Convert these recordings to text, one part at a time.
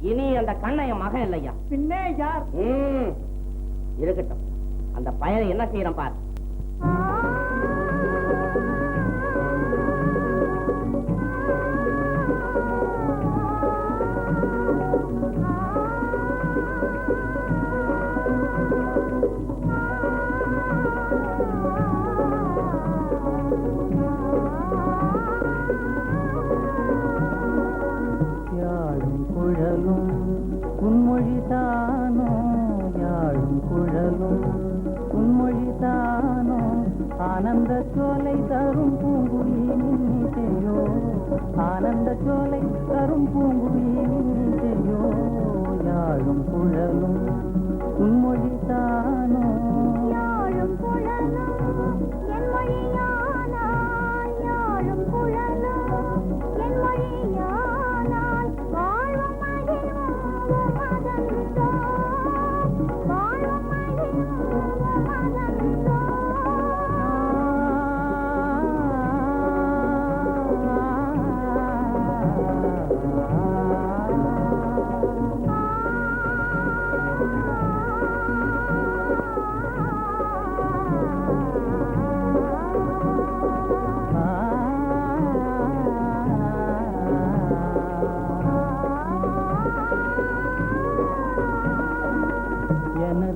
இனி அந்த கண்ணன் என் மகன் இல்லையா? பின்னே யார்? இருக்கட்டும். அந்த பையனை என்ன செய்யறான் பார். உன்மொழிதானோ? யாழும் குழலும் உன்மொழிதானோ? ஆனந்த சோலை தரும் பூங்குயினிசையோ ஆனந்த சோலை தரும் பூங்குயினிசையோ யாழும் குழலும் உன்மொழிதானோ?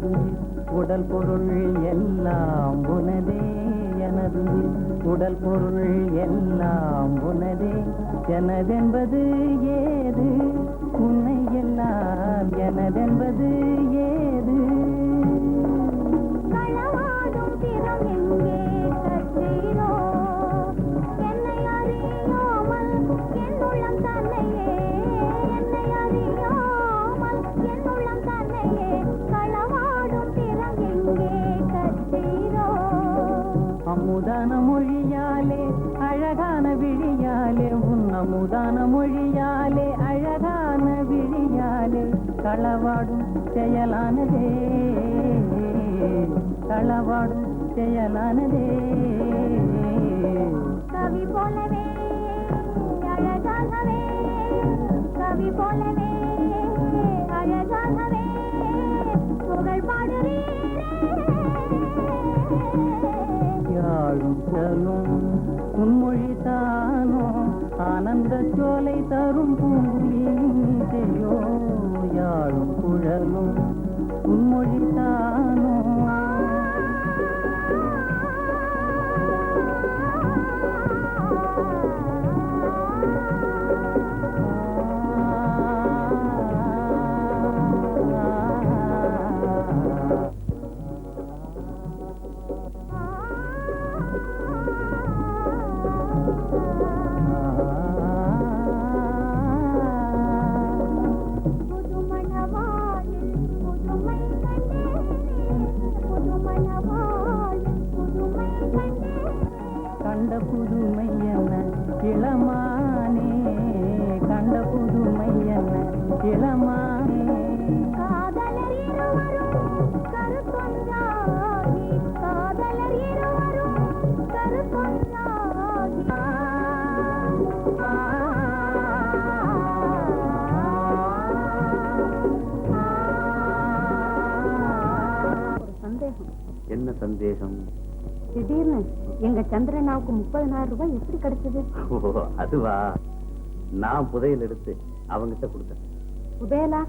எனது உடல் பொருள் எல்லாம் உனதே எனது. உடல் பொருள் எல்லாம் உனதே. எனதென்பது ஏது? உன்னை எல்லாம் எனதென்பது ஏது? விழியாலே உன் அமுதான மொழியாலே அழகான விழியாலே களவாடும் செயலானதே களவாடும் செயலானதே கவி போலவே அழகாகவே கவி போலவே அழகாகவே புகழ் பாடுறீரே யாழும் ஆனந்த சோலை தரும் பூங்குயிலையோ யாழும் குழலும் உன்மொழிதானோ கண்ட புதுமை என்ன இளமானே கண்ட புதுமை என்ன இளமானே என்ன சந்தேகம் திடீர்னு எங்க சந்திரனாவுக்கு முப்பதனாயிரம் ரூபாய் எப்படி கிடைச்சது? அதுவா? நான் புதையல் எடுத்து அவங்கிட்ட கொடுத்தேன். புதையலா